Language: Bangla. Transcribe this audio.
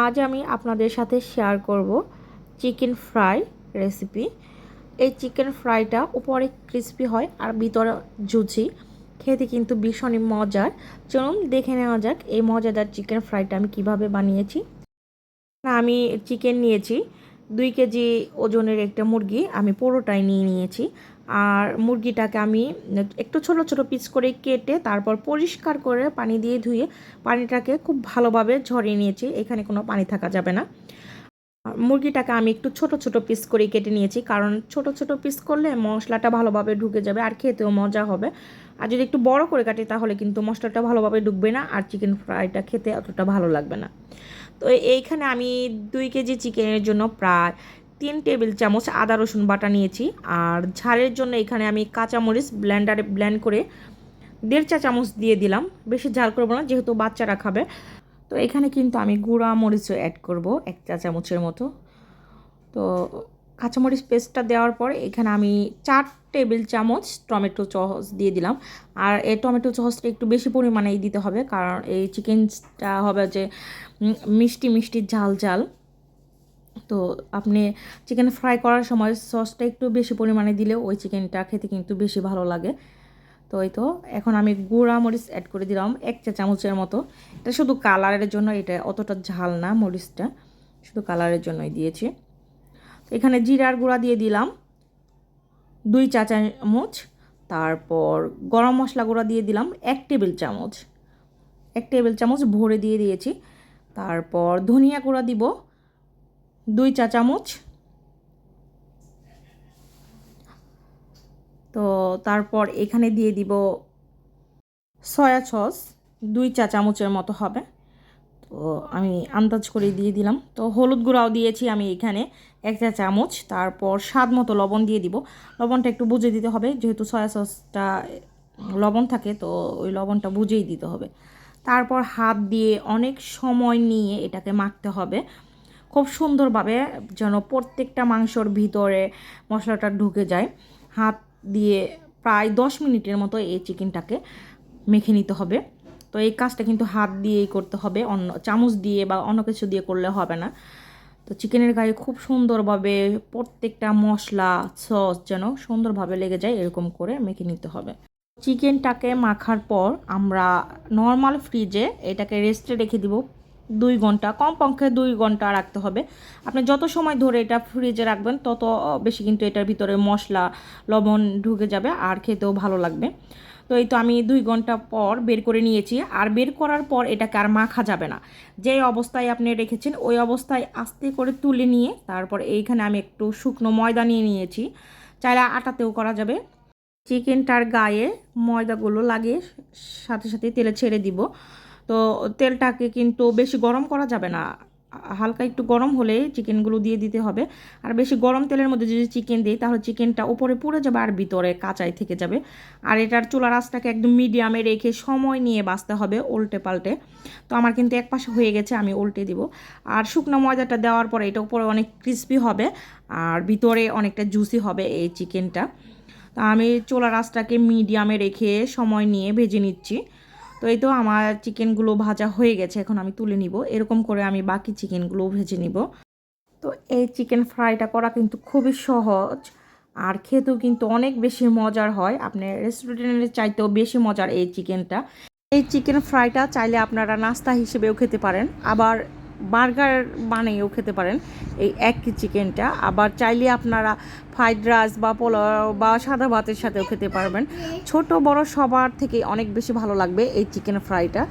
আজ আমি আপনাদের সাথে শেয়ার করব চিকেন ফ্রাই রেসিপি এই চিকেন ফ্রাইটা উপরে ক্রিস্পি হয় আর ভিতরে জুচি। খেতে কিন্তু ভীষণই মজার। চলুন দেখে নেওয়া যাক এই মজাদার চিকেন ফ্রাইটা আমি কীভাবে বানিয়েছি। আমি চিকেন নিয়েছি। দুই কেজি ওজনের একটা মুরগি আমি পুরোটাই নিয়ে নিয়েছি। আর মুরগিটাকে আমি একটু ছোট ছোট পিস করে কেটে তারপর পরিষ্কার করে পানি দিয়ে ধুয়ে পানিটাকে খুব ভালোভাবে ঝরিয়ে নিয়েছি। এখানে কোনো পানি থাকা যাবে না। মুরগিটাকে আমি একটু ছোট ছোট পিস করে কেটে নিয়েছি কারণ ছোট ছোট পিস করলে মশলাটা ভালোভাবে ঢুকে যাবে আর খেতেও মজা হবে। আর যদি একটু বড় করে কাটি তাহলে কিন্তু মশলাটা ভালোভাবে ঢুকবে না আর চিকেন ফ্রাইটা খেতে অতটা ভালো লাগবে না। তো এইখানে আমি দুই কেজি চিকেনের জন্য প্রায় তিন টেবিল চামচ আদা রসুন বাটা নিয়েছি। আর ঝালের জন্য এখানে আমি কাঁচামরিচ ব্লেন্ডারে, ব্লেন্ড করে দেড় চা চামচ দিয়ে দিলাম। বেশি ঝাল করব না, যেহেতু বাচ্চারা খাবে। তো এখানে কিন্তু আমি গুঁড়া মরিচও অ্যাড করব এক চা চামচের মতো। তো কাঁচামরিচ পেস্টটা দেওয়ার পর এখানে আমি চার টেবিল চামচ টমেটো সস দিয়ে দিলাম। আর এই টমেটো সসটা একটু বেশি পরিমাণেই দিতে হবে, কারণ এই চিকেনটা হবে যে মিষ্টি মিষ্টি ঝাল ঝাল। তো আপনি চিকেন ফ্রাই করার সময় সসটা একটু বেশি পরিমাণে দিলে ওই চিকেনটা খেতে কিন্তু বেশি ভালো লাগে। তো এই তো, এখন আমি গুঁড়া মরিচ অ্যাড করে দিলাম, এক চা চামচের মতো। এটা শুধু কালারের জন্য, এটা অতটা ঝাল না মরিচটা, শুধু কালারের জন্যই দিয়েছি। এখানে জিরার গুঁড়া দিয়ে দিলাম, দুই চা চামচ। তারপর গরম মশলা গুঁড়া দিয়ে দিলাম, এক টেবিল চামচ। এক টেবিল চামচ ভরে দিয়ে দিয়েছি। তারপর ধনিয়া গুঁড়া দিব দুই চা চামচ। তো তারপর এখানে দিয়ে দিব সয়া সস, দুই চা চামচের মতো হবে। তো আমি আন্দাজ করে দিয়ে দিলাম। তো হলুদ গুঁড়াও দিয়েছি আমি এখানে এক চা চামচ। তারপর স্বাদ মতো লবণ দিয়ে দিব। লবণটা একটু বুঝে দিতে হবে, যেহেতু সয়া সসটা লবণ থাকে, তো ওই লবণটা বুঝেই দিতে হবে। তারপর হাত দিয়ে অনেক সময় নিয়ে এটাকে মাখতে হবে। খুব সুন্দরভাবে যেন প্রত্যেকটা মাংসর ভিতরে মশলাটা ঢুকে যায়। হাত দিয়ে প্রায় দশ মিনিটের মতো এই চিকেনটাকে মেখে নিতে হবে। তো এই কাজটা কিন্তু হাত দিয়েই করতে হবে, অন্য চামচ দিয়ে বা অন্য কিছু দিয়ে করলে হবে না। তো চিকেনের গায়ে খুব সুন্দরভাবে প্রত্যেকটা মশলা, সস যেন সুন্দরভাবে লেগে যায় এরকম করে মেখে নিতে হবে। চিকেনটাকে মাখার পর আমরা নর্মাল ফ্রিজে এটাকে রেস্টে রেখে দিব দুই ঘণ্টা, কমপক্ষে দুই ঘণ্টা রাখতে হবে। আপনি যত সময় ধরে এটা ফ্রিজে রাখবেন, তত বেশি কিন্তু এটার ভিতরে মশলা, লবণ ঢুকে যাবে আর খেতেও ভালো লাগবে। তো এই তো আমি দুই ঘণ্টা পর বের করে নিয়েছি। আর বের করার পর এটাকে আর মাখা যাবে না। যেই অবস্থায় আপনি রেখেছেন, ওই অবস্থায় আস্তে করে তুলে নিয়ে তারপর এইখানে আমি একটু শুকনো ময়দা নিয়ে নিয়েছি। চাইলে আটাতেও করা যাবে। চিকেনটার গায়ে ময়দাগুলো লাগিয়ে সাথে সাথে তেলে ছেড়ে দিব। তো তেলটাকে কিন্তু বেশি গরম করা যাবে না। হালকা একটু গরম হলে চিকেনগুলো দিয়ে দিতে হবে। আর বেশি গরম তেলের মধ্যে যদি চিকেন দিই, তাহলে চিকেনটা উপরে পুড়ে যাবে আর ভিতরে কাঁচাই থেকে যাবে। আর এটার চুলার আঁচটাকে একদম মিডিয়ামে রেখে সময় নিয়ে বাঁচতে হবে উল্টে পাল্টে। তো আমার কিন্তু এক পাশে হয়ে গেছে, আমি উল্টে দিব। আর শুকনো ময়দাটা দেওয়ার পরে এটা উপরে অনেক ক্রিস্পি হবে আর ভিতরে অনেকটা জুসি হবে এই চিকেনটা। তা আমি চুলার আঁচটাকে মিডিয়ামে রেখে সময় নিয়ে ভেজে নিচ্ছি। তো এই তো আমার চিকেনগুলো ভাজা হয়ে গেছে, এখন আমি তুলে নিব। এরকম করে আমি বাকি চিকেনগুলো ভেজে নিব। তো এই চিকেন ফ্রাইটা করা কিন্তু খুবই সহজ আর খেতেও কিন্তু অনেক বেশি মজার হয়। আপনি রেস্টুরেন্টের চাইতেও বেশি মজার এই চিকেনটা। এই চিকেন ফ্রাইটা চাইলে আপনারা নাস্তা হিসেবেও খেতে পারেন। আবার বার্গার বানিয়েও খেতে পারেন। এই এক চিকেনটা। আবার চাইলে আপনারা ফ্রাইড রাইস বা পোলাও বা সাদা ভাতের সাথেও খেতে পারবেন। ছোট, বড় সবার থেকে অনেক বেশি ভালো লাগবে এই চিকেন ফ্রাইটা।